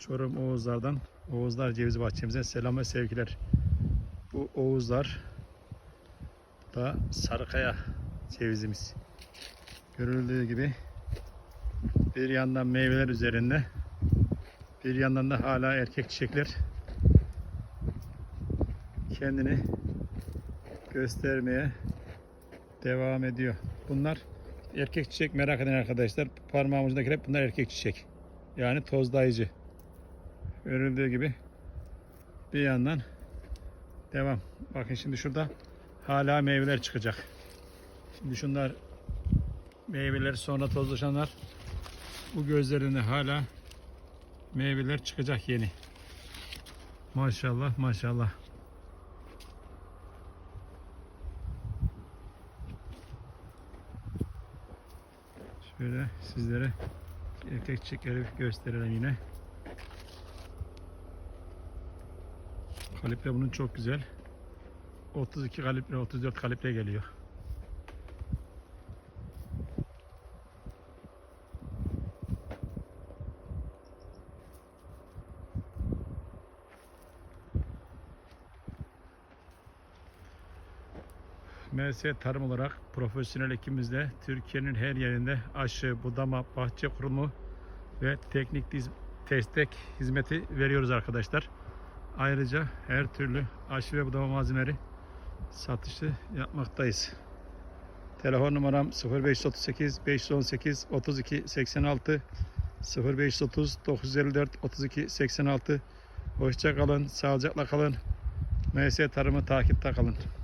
Çorum Oğuzlar'dan Oğuzlar Ceviz Bahçemize selam ve sevgiler. Bu Oğuzlar da Sarıkaya cevizimiz. Görüldüğü gibi bir yandan meyveler üzerinde bir yandan da hala erkek çiçekler kendini göstermeye devam ediyor. Bunlar erkek çiçek merak eden arkadaşlar parmağım ucundakiler hep bunlar erkek çiçek. Yani tozlayıcı. Görüldüğü gibi bir yandan devam. Bakın şimdi şurada hala meyveler çıkacak. Şimdi şunlar meyveler sonra tozlaşanlar bu gözlerinde hala meyveler çıkacak yeni. Maşallah maşallah. Şöyle sizlere erkek çiçekleri gösterelim yine. Kalibre bunun çok güzel. 32 kalibre, 34 kalibre geliyor. MS tarım olarak profesyonel ekibimizle Türkiye'nin her yerinde aşı, budama, bahçe kurumu ve teknik destek hizmeti veriyoruz arkadaşlar. Ayrıca her türlü aşı ve budama malzemeleri satışı yapmaktayız. Telefon numaram 0538 518 32 86 0530 954 32 86 Hoşça kalın, sağlıcakla kalın. MS tarımı takipte kalın.